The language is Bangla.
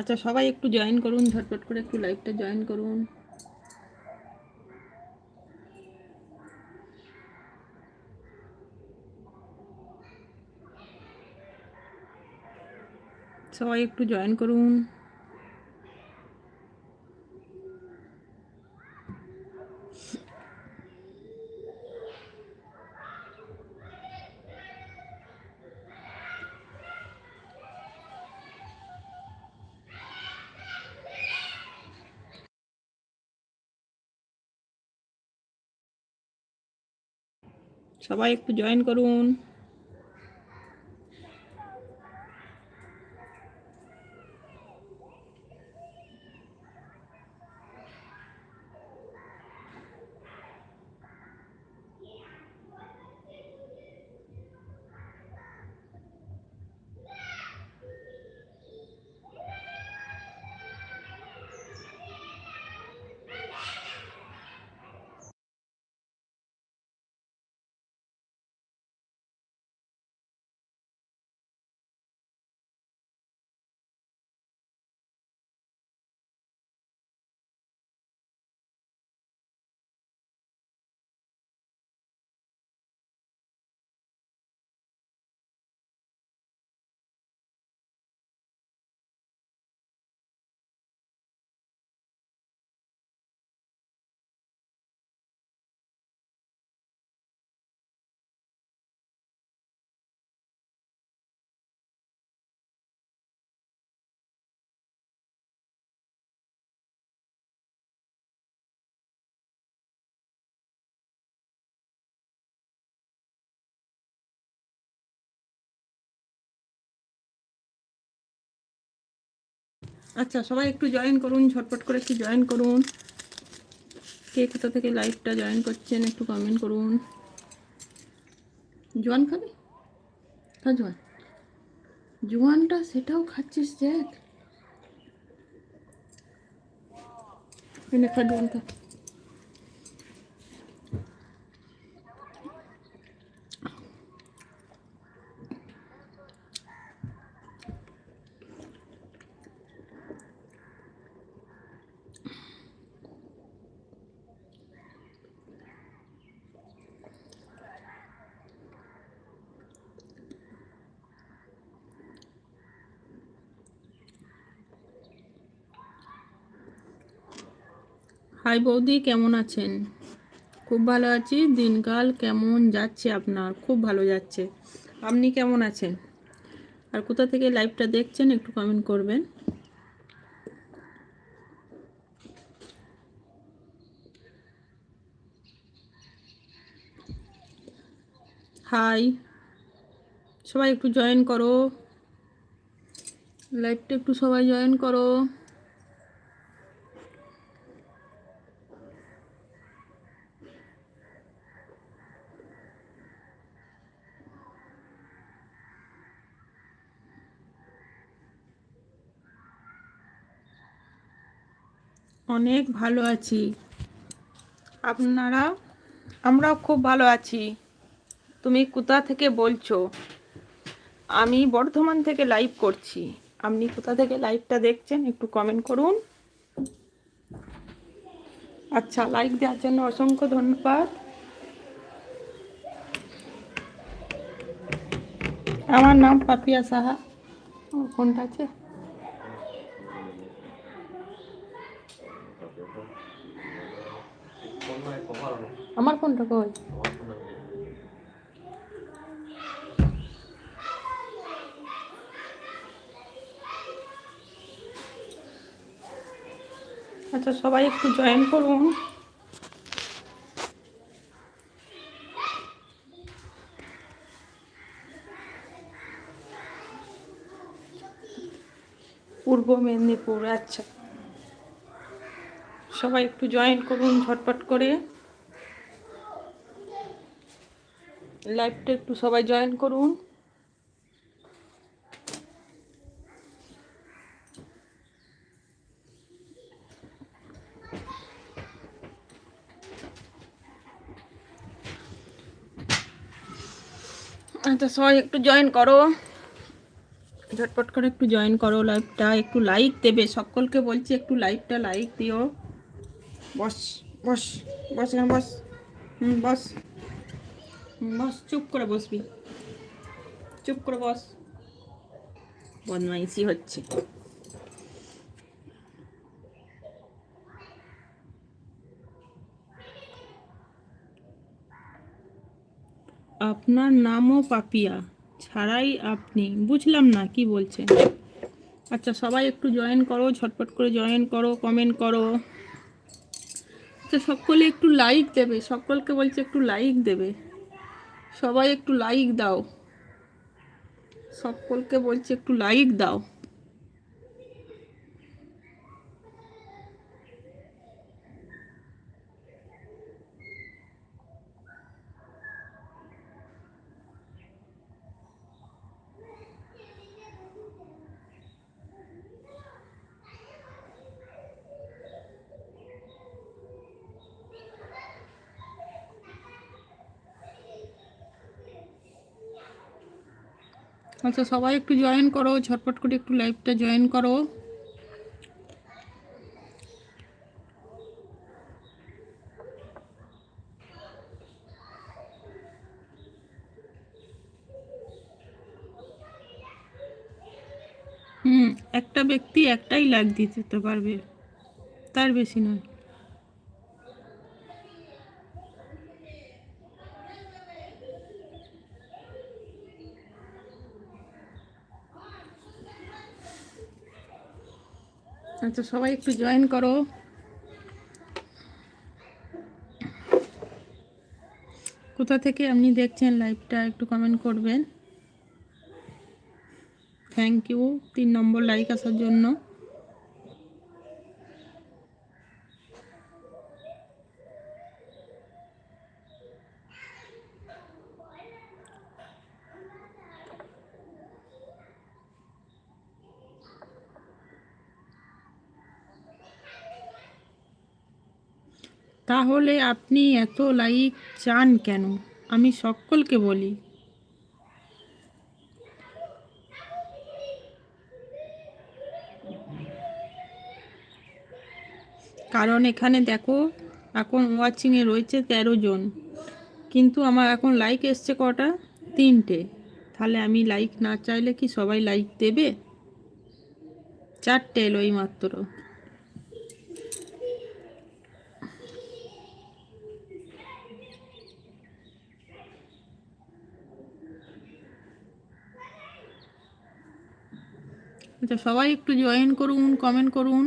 আচ্ছা সবাই একটু জয়েন করুন, ঝটপট করে একটু লাইভটা জয়েন করুন। সবাই একটু জয়েন করুন। সবাই একটু জয়েন করুন। আচ্ছা সবাই একটু জয়েন করুন, ঝটপট করে একটু জয়েন করুন। কে কোথা থেকে লাইভটা জয়েন করছেন, একটু কমেন্ট করুন। জোয়ান খাবে? হ্যাঁ জোয়ান। জোয়ানটা সেটাও খাচ্ছিস, দেখ। খা জোয়ান খা হাই বৌদি, কেমন আছেন? খুব ভালো আছি। দিনকাল কেমন যাচ্ছে আপনার? খুব ভালো যাচ্ছে। আপনি কেমন আছেন? আর কোথা থেকে লাইভটা দেখছেন একটু কমেন্ট করবেন। হাই। সবাই একটু জয়েন করো। লাইভটা একটু সবাই জয়েন করো। অনেক ভালো আছি। আপনারা, আমরাও খুব ভালো আছি। তুমি কোথা থেকে বলছো? আমি বর্ধমান থেকে লাইভ করছি। আপনি কোথা থেকে লাইভটা দেখছেন একটু কমেন্ট করুন। আচ্ছা লাইক দেওয়ার জন্য অসংখ্য ধন্যবাদ। আমার নাম পাপিয়া সাহা। ফোনটা আছে। আমার ফোনটা কই? আচ্ছা সবাই একটু জয়েন করুন। পূর্ব মেদিনীপুর আচ্ছা। সবাই একটু জয়েন করুন ঝটপট করে। লাইভটা একটু সবাই জয়েন করুন। আচ্ছা সবাই একটু জয়েন করো। ঝটপট করে একটু জয়েন করো লাইভটা একটু লাইক দেবে। সকলকে বলছি একটু লাইভটা লাইক দিও। বস বস বস বস। হুম, বস। বস, চুপ করে বসবি। চুপ করে বস। বদমাইশি হচ্ছে। আপনার নামও পাপিয়া। ছাড়াই আপনি। বুঝলাম না, কি বলছেন? আচ্ছা সবাই একটু জয়েন করো, ঝটপট করে জয়েন করো কমেন্ট করো। আচ্ছা সকলে একটু লাইক দেবে। সকলকে বলছে একটু লাইক দেবে। সবাই একটু লাইক দাও। সকলকে বলছি একটু লাইক দাও। আচ্ছা সবাই একটু জয়েন করো, ঝটপট করে একটু লাইভটা জয়েন করো। হুম, একটা ব্যক্তি একটাই লাইক দিতে পারবে, তার বেশি নয়। আচ্ছা সবাই একটু জয়েন করো। কোথা থেকে আপনি দেখছেন লাইভটা একটু কমেন্ট করবেন। থ্যাংক ইউ তিন নম্বর লাইক আসার জন্য। তাহলে আপনি এত লাইক চান কেন? আমি সকলকে বলি। কারণ এখানে দেখো, এখন ওয়াচিংয়ে রয়েছে তেরো জন। কিন্তু আমার এখন লাইক এসছে কটা? তিনটে। তাহলে আমি লাইক না চাইলে কি সবাই লাইক দেবে? চারটে এলো এই মাত্র আচ্ছা সবাই একটু জয়েন করুন কমেন্ট করুন।